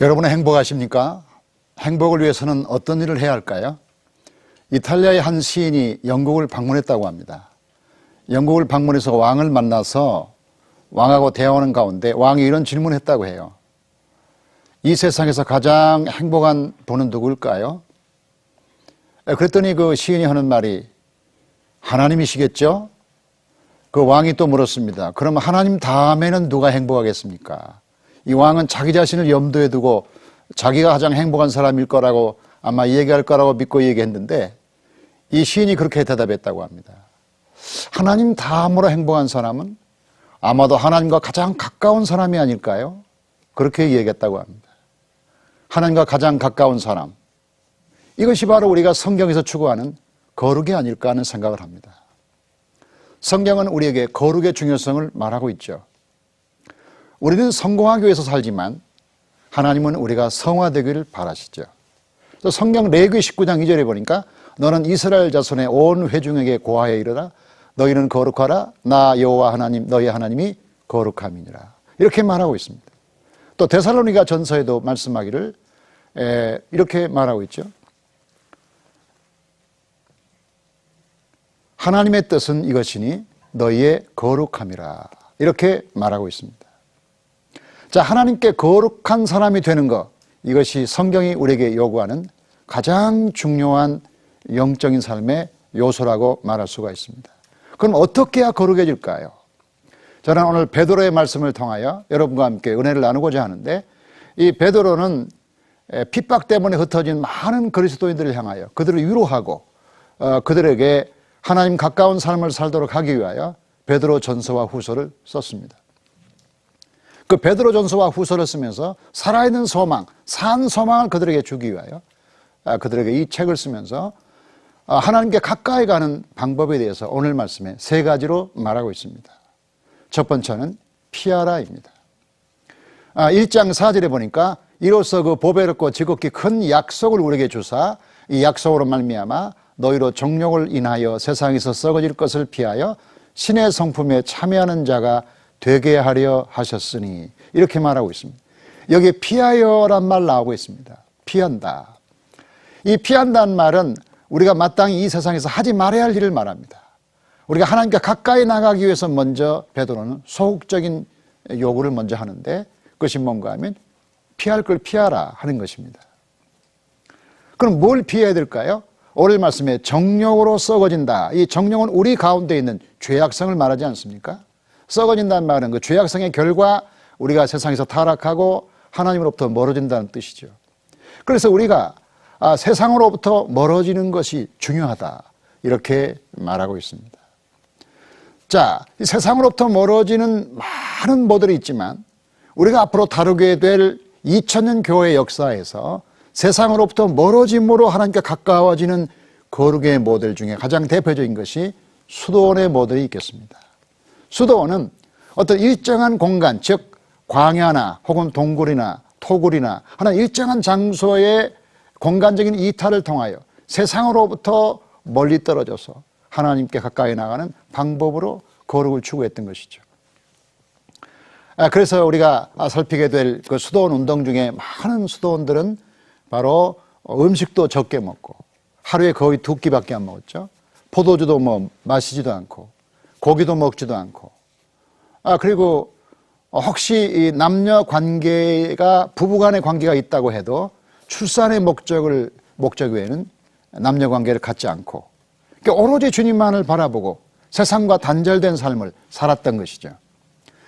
여러분은 행복하십니까? 행복을 위해서는 어떤 일을 해야 할까요? 이탈리아의 한 시인이 영국을 방문했다고 합니다. 영국을 방문해서 왕을 만나서 왕하고 대화하는 가운데 왕이 이런 질문을 했다고 해요. 이 세상에서 가장 행복한 분은 누구일까요? 그랬더니 그 시인이 하는 말이 하나님이시겠죠? 그 왕이 또 물었습니다. 그럼 하나님 다음에는 누가 행복하겠습니까? 이 왕은 자기 자신을 염두에 두고 자기가 가장 행복한 사람일 거라고 아마 얘기할 거라고 믿고 얘기했는데 이 시인이 그렇게 대답했다고 합니다. 하나님 다음으로 행복한 사람은 아마도 하나님과 가장 가까운 사람이 아닐까요? 그렇게 얘기했다고 합니다. 하나님과 가장 가까운 사람. 이것이 바로 우리가 성경에서 추구하는 거룩이 아닐까 하는 생각을 합니다. 성경은 우리에게 거룩의 중요성을 말하고 있죠. 우리는 성공하기 위해서 살지만 하나님은 우리가 성화되기를 바라시죠. 성경 레위 19장 2절에 보니까 너는 이스라엘 자손의 온 회중에게 고하여 이르라 너희는 거룩하라 나 여호와 하나님 너희 하나님이 거룩함이니라 이렇게 말하고 있습니다. 또 데살로니가 전서에도 말씀하기를 에, 이렇게 말하고 있죠. 하나님의 뜻은 이것이니 너희의 거룩함이라 이렇게 말하고 있습니다. 자, 하나님께 거룩한 사람이 되는 것 이것이 성경이 우리에게 요구하는 가장 중요한 영적인 삶의 요소라고 말할 수가 있습니다. 그럼 어떻게 해야 거룩해질까요? 저는 오늘 베드로의 말씀을 통하여 여러분과 함께 은혜를 나누고자 하는데 이 베드로는 핍박 때문에 흩어진 많은 그리스도인들을 향하여 그들을 위로하고 어, 그들에게 하나님 가까운 삶을 살도록 하기 위하여 베드로 전서와 후서를 썼습니다. 그 베드로 전서와 후서를 쓰면서 살아있는 소망, 산 소망을 그들에게 주기 위하여 아, 그들에게 이 책을 쓰면서 아, 하나님께 가까이 가는 방법에 대해서 오늘 말씀에 세 가지로 말하고 있습니다. 첫 번째는 피하라입니다. 1장 아, 4절에 보니까 이로써 그 보배롭고 지극히 큰 약속을 우리에게 주사 이 약속으로 말미암아 너희로 정욕을 인하여 세상에서 썩어질 것을 피하여 신의 성품에 참여하는 자가 되게 하려 하셨으니 이렇게 말하고 있습니다. 여기 피하여란 말 나오고 있습니다. 피한다. 이 피한다는 말은 우리가 마땅히 이 세상에서 하지 말아야 할 일을 말합니다. 우리가 하나님께 가까이 나가기 위해서 먼저 베드로는 소극적인 요구를 먼저 하는데 그것이 뭔가 하면 피할 걸 피하라 하는 것입니다. 그럼 뭘 피해야 될까요? 오늘 말씀에 정령으로 썩어진다. 이 정령은 우리 가운데 있는 죄악성을 말하지 않습니까? 썩어진다는 말은 그 죄악성의 결과 우리가 세상에서 타락하고 하나님으로부터 멀어진다는 뜻이죠. 그래서 우리가 아, 세상으로부터 멀어지는 것이 중요하다. 이렇게 말하고 있습니다. 자, 세상으로부터 멀어지는 많은 모델이 있지만 우리가 앞으로 다루게 될 2000년 교회 역사에서 세상으로부터 멀어짐으로 하나님께 가까워지는 거룩의 모델 중에 가장 대표적인 것이 수도원의 모델이 있겠습니다. 수도원은 어떤 일정한 공간, 즉 광야나 혹은 동굴이나 토굴이나 하나 일정한 장소의 공간적인 이탈을 통하여 세상으로부터 멀리 떨어져서 하나님께 가까이 나가는 방법으로 거룩을 추구했던 것이죠. 아, 그래서 우리가 살피게 될 그 수도원 운동 중에 많은 수도원들은 바로 음식도 적게 먹고 하루에 거의 두 끼밖에 안 먹었죠. 포도주도 뭐 마시지도 않고 고기도 먹지도 않고 아 그리고 혹시 이 남녀 관계가 부부 간의 관계가 있다고 해도 출산의 목적을 목적 외에는 남녀 관계를 갖지 않고 그러니까 오로지 주님만을 바라보고 세상과 단절된 삶을 살았던 것이죠.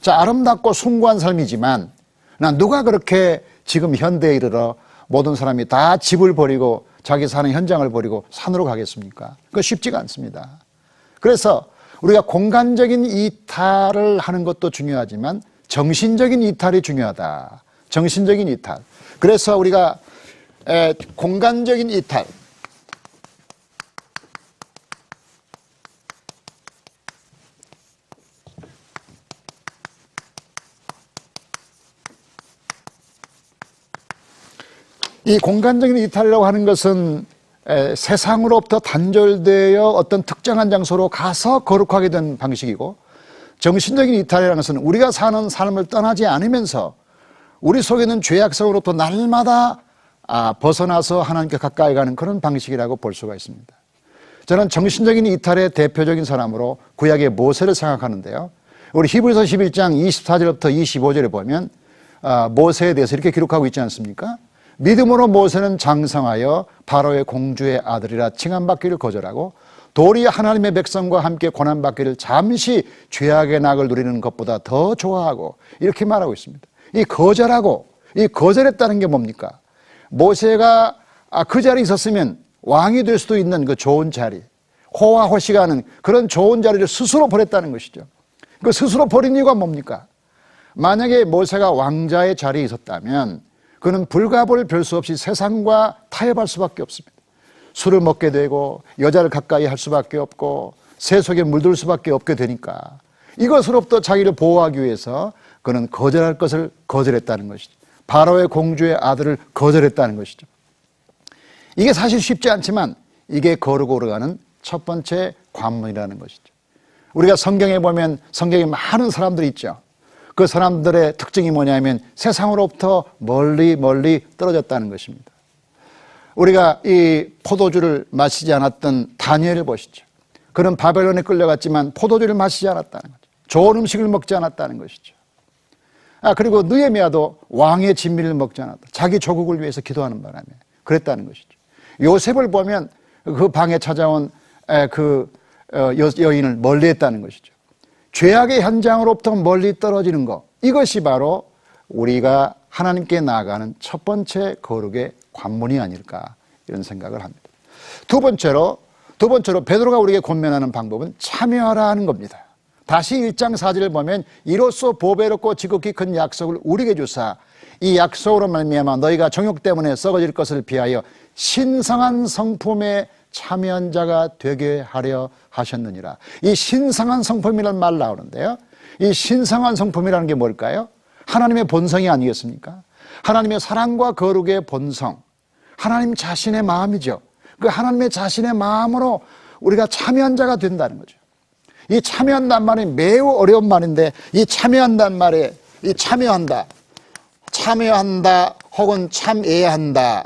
자 아름답고 숭고한 삶이지만 난 누가 그렇게 지금 현대에 이르러 모든 사람이 다 집을 버리고 자기 사는 현장을 버리고 산으로 가겠습니까? 그거 쉽지가 않습니다. 그래서 우리가 공간적인 이탈을 하는 것도 중요하지만 정신적인 이탈이 중요하다. 정신적인 이탈. 그래서 우리가 공간적인 이탈, 이 공간적인 이탈이라고 하는 것은 세상으로부터 단절되어 어떤 특정한 장소로 가서 거룩하게 된 방식이고 정신적인 이탈이라는 것은 우리가 사는 삶을 떠나지 않으면서 우리 속에 있는 죄악성으로부터 날마다 아, 벗어나서 하나님께 가까이 가는 그런 방식이라고 볼 수가 있습니다. 저는 정신적인 이탈의 대표적인 사람으로 구약의 모세를 생각하는데요. 우리 히브리서 11장 24절부터 25절에 보면 아, 모세에 대해서 이렇게 기록하고 있지 않습니까? 믿음으로 모세는 장성하여 바로의 공주의 아들이라 칭함받기를 거절하고 도리 하나님의 백성과 함께 고난받기를 잠시 죄악의 낙을 누리는 것보다 더 좋아하고 이렇게 말하고 있습니다. 이 거절하고 이 거절했다는 게 뭡니까? 모세가 아, 그 자리에 있었으면 왕이 될 수도 있는 그 좋은 자리, 호와 호시가 하는 그런 좋은 자리를 스스로 버렸다는 것이죠. 그 스스로 버린 이유가 뭡니까? 만약에 모세가 왕자의 자리에 있었다면 그는 불가볼 별수 없이 세상과 타협할 수밖에 없습니다. 술을 먹게 되고 여자를 가까이 할 수밖에 없고 새 속에 물들 수밖에 없게 되니까 이것으로부터 자기를 보호하기 위해서 그는 거절할 것을 거절했다는 것이죠. 바로의 공주의 아들을 거절했다는 것이죠. 이게 사실 쉽지 않지만 이게 거르고 오르가는 첫 번째 관문이라는 것이죠. 우리가 성경에 보면 성경에 많은 사람들이 있죠. 그 사람들의 특징이 뭐냐면 세상으로부터 멀리 멀리 떨어졌다는 것입니다. 우리가 이 포도주를 마시지 않았던 다니엘을 보시죠. 그는 바벨론에 끌려갔지만 포도주를 마시지 않았다는 거죠. 좋은 음식을 먹지 않았다는 것이죠. 아, 그리고 느에미아도 왕의 진미를 먹지 않았다. 자기 조국을 위해서 기도하는 바람에 그랬다는 것이죠. 요셉을 보면 그 방에 찾아온 그 어, 여인을 멀리 했다는 것이죠. 죄악의 현장으로부터 멀리 떨어지는 것. 이것이 바로 우리가 하나님께 나아가는 첫 번째 거룩의 관문이 아닐까 이런 생각을 합니다. 두 번째로 두 번째로 베드로가 우리에게 권면하는 방법은 참여하라 하는 겁니다. 다시 1장 4절을 보면 이로써 보배롭고 지극히 큰 약속을 우리에게 주사 이 약속으로 말미암아 너희가 정욕 때문에 썩어질 것을 비하여 신성한 성품에 참여한 자가 되게 하려 하셨느니라. 이 신성한 성품이라는 말 나오는데요. 이 신성한 성품이라는 게 뭘까요? 하나님의 본성이 아니겠습니까? 하나님의 사랑과 거룩의 본성, 하나님 자신의 마음이죠. 그 하나님의 자신의 마음으로 우리가 참여한 자가 된다는 거죠. 이 참여한다는 말이 매우 어려운 말인데 이 참여한다는 말에 이 참여한다, 참여한다 혹은 참여한다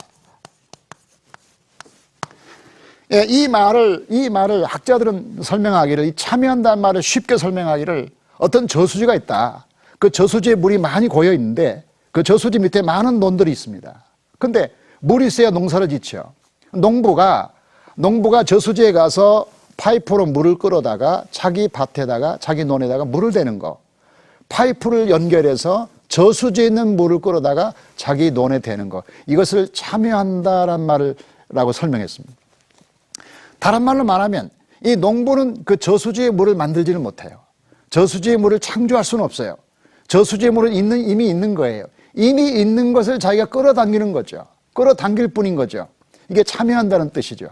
예, 이 말을 이 말을 학자들은 설명하기를 이 참여한다는 말을 쉽게 설명하기를 어떤 저수지가 있다. 그 저수지에 물이 많이 고여 있는데 그 저수지 밑에 많은 논들이 있습니다. 근데 물이 있어야 농사를 짓죠. 농부가 농부가 저수지에 가서 파이프로 물을 끌어다가 자기 밭에다가 자기 논에다가 물을 대는 거. 파이프를 연결해서 저수지에 있는 물을 끌어다가 자기 논에 대는 거. 이것을 참여한다란 말을 라고 설명했습니다. 다른 말로 말하면 이 농부는 그 저수지의 물을 만들지는 못해요. 저수지의 물을 창조할 수는 없어요. 저수지의 물은 있는, 이미 있는 거예요. 이미 있는 것을 자기가 끌어당기는 거죠. 끌어당길 뿐인 거죠. 이게 참여한다는 뜻이죠.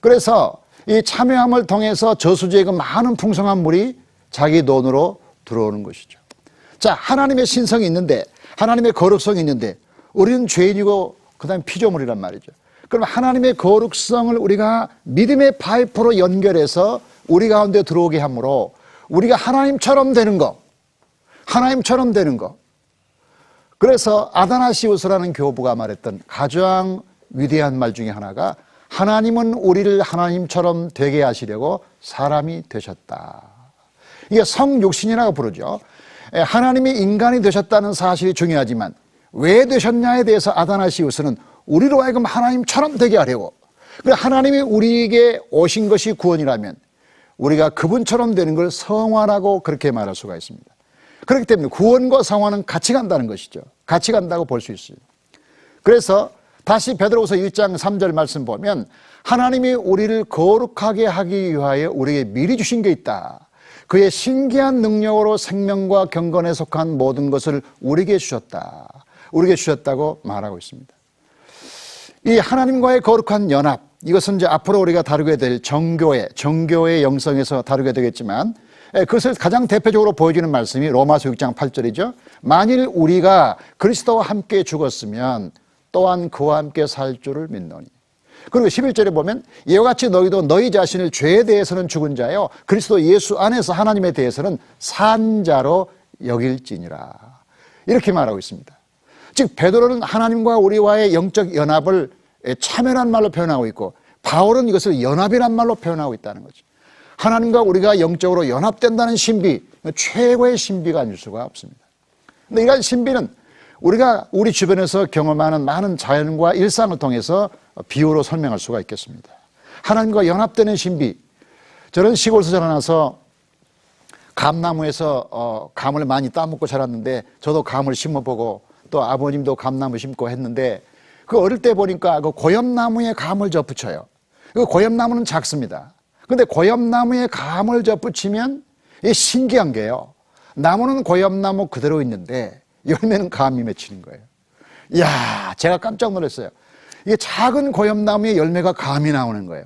그래서 이 참여함을 통해서 저수지에 그 많은 풍성한 물이 자기 논으로 들어오는 것이죠. 자, 하나님의 신성이 있는데, 하나님의 거룩성이 있는데, 우리는 죄인이고, 그 다음에 피조물이란 말이죠. 그럼 하나님의 거룩성을 우리가 믿음의 파이프로 연결해서 우리 가운데 들어오게 하므로 우리가 하나님처럼 되는 거, 하나님처럼 되는 거. 그래서 아다나시우스라는 교부가 말했던 가장 위대한 말 중에 하나가 하나님은 우리를 하나님처럼 되게 하시려고 사람이 되셨다. 이게 성육신이라고 부르죠. 예, 하나님이 인간이 되셨다는 사실이 중요하지만 왜 되셨냐에 대해서 아다나시우스는 우리로 하여금 하나님처럼 되게 하려고. 하나님이 우리에게 오신 것이 구원이라면 우리가 그분처럼 되는 걸 성화라고 그렇게 말할 수가 있습니다. 그렇기 때문에 구원과 성화는 같이 간다는 것이죠. 같이 간다고 볼 수 있어요. 그래서 다시 베드로후서 1장 3절 말씀 보면 하나님이 우리를 거룩하게 하기 위하여 우리에게 미리 주신 게 있다. 그의 신기한 능력으로 생명과 경건에 속한 모든 것을 우리에게 주셨다. 우리에게 주셨다고 말하고 있습니다. 이 하나님과의 거룩한 연합, 이것은 이제 앞으로 우리가 다루게 될 정교회, 정교의 영성에서 다루게 되겠지만, 예, 그것을 가장 대표적으로 보여주는 말씀이 로마서 6장 8절이죠. 만일 우리가 그리스도와 함께 죽었으면 또한 그와 함께 살 줄을 믿노니. 그리고 11절에 보면 이와 같이 너희도 너희 자신을 죄에 대해서는 죽은 자요 그리스도 예수 안에서 하나님에 대해서는 산 자로 여길지니라. 이렇게 말하고 있습니다. 즉 베드로는 하나님과 우리와의 영적 연합을 참여란 말로 표현하고 있고 바울은 이것을 연합이란 말로 표현하고 있다는 거죠. 하나님과 우리가 영적으로 연합된다는 신비, 최고의 신비가 아닐 수가 없습니다. 근데 이러한 신비는 우리가 우리 주변에서 경험하는 많은 자연과 일상을 통해서 비유로 설명할 수가 있겠습니다. 하나님과 연합되는 신비. 저는 시골에서 자라나서 감나무에서 어, 감을 많이 따먹고 자랐는데 저도 감을 심어보고 또 아버님도 감나무 심고 했는데 그 어릴 때 보니까 그 고엽나무에 감을 접붙여요. 그 고엽나무는 작습니다. 근데 고엽나무에 감을 접붙이면 이 신기한 게요. 나무는 고엽나무 그대로 있는데 열매는 감이 맺히는 거예요. 이야, 제가 깜짝 놀랐어요. 이게 작은 고엽나무에 열매가 감이 나오는 거예요.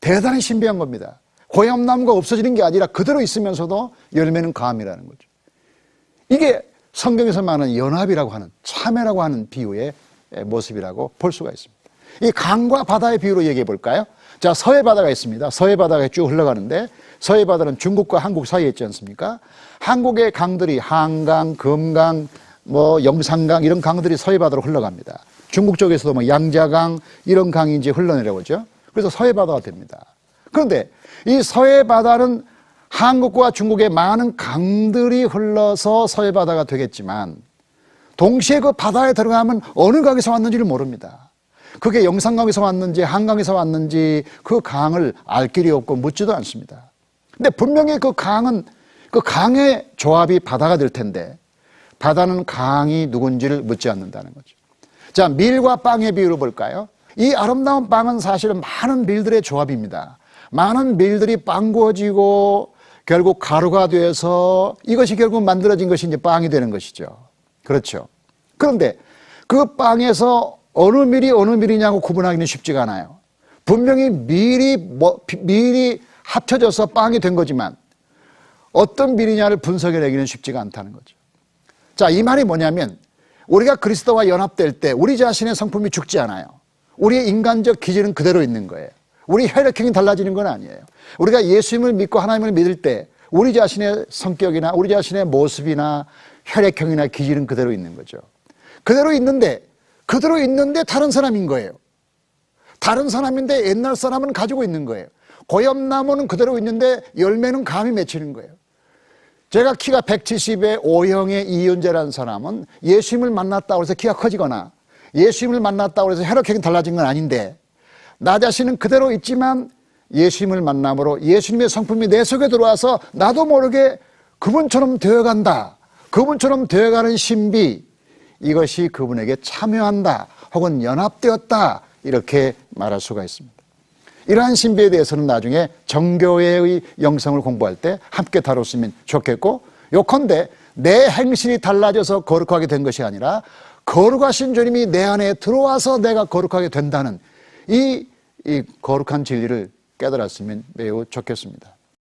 대단히 신비한 겁니다. 고엽나무가 없어지는 게 아니라 그대로 있으면서도 열매는 감이라는 거죠. 이게 성경에서 말하는 연합이라고 하는 참회라고 하는 비유의 모습이라고 볼 수가 있습니다. 이 강과 바다의 비유로 얘기해 볼까요? 자, 서해 바다가 있습니다. 서해 바다가 쭉 흘러가는데 서해 바다는 중국과 한국 사이에 있지 않습니까? 한국의 강들이 한강, 금강, 뭐 영산강 이런 강들이 서해 바다로 흘러갑니다. 중국 쪽에서도 뭐 양자강 이런 강이 이제 흘러내려오죠. 그래서 서해 바다가 됩니다. 그런데 이 서해 바다는 한국과 중국의 많은 강들이 흘러서 서해 바다가 되겠지만 동시에 그 바다에 들어가면 어느 강에서 왔는지를 모릅니다. 그게 영산강에서 왔는지 한강에서 왔는지 그 강을 알 길이 없고 묻지도 않습니다. 근데 분명히 그 강은 그 강의 조합이 바다가 될 텐데 바다는 강이 누군지를 묻지 않는다는 거죠. 자, 밀과 빵의 비유를 볼까요? 이 아름다운 빵은 사실은 많은 밀들의 조합입니다. 많은 밀들이 빵 구워지고 결국 가루가 돼서 이것이 결국 만들어진 것이 이제 빵이 되는 것이죠. 그렇죠. 그런데 그 빵에서 어느 밀이 어느 밀이냐고 구분하기는 쉽지가 않아요. 분명히 밀이 뭐, 밀이 합쳐져서 빵이 된 거지만 어떤 밀이냐를 분석해내기는 쉽지가 않다는 거죠. 자, 이 말이 뭐냐면 우리가 그리스도와 연합될 때 우리 자신의 성품이 죽지 않아요. 우리의 인간적 기질은 그대로 있는 거예요. 우리 혈액형이 달라지는 건 아니에요. 우리가 예수님을 믿고 하나님을 믿을 때 우리 자신의 성격이나 우리 자신의 모습이나 혈액형이나 기질은 그대로 있는 거죠. 그대로 있는데 그대로 있는데 다른 사람인 거예요. 다른 사람인데 옛날 사람은 가지고 있는 거예요. 고엽나무는 그대로 있는데 열매는 감이 맺히는 거예요. 제가 키가 170에 O형의 이윤재라는 사람은 예수님을 만났다고 해서 키가 커지거나 예수님을 만났다고 해서 혈액형이 달라진 건 아닌데 나 자신은 그대로 있지만 예수님을 만남으로 예수님의 성품이 내 속에 들어와서 나도 모르게 그분처럼 되어간다. 그분처럼 되어가는 신비 이것이 그분에게 참여한다 혹은 연합되었다 이렇게 말할 수가 있습니다. 이러한 신비에 대해서는 나중에 정교회의 영성을 공부할 때 함께 다뤘으면 좋겠고 요컨대 내 행실이 달라져서 거룩하게 된 것이 아니라 거룩하신 주님이 내 안에 들어와서 내가 거룩하게 된다는 이, 이 거룩한 진리를 깨달았으면 매우 좋겠습니다.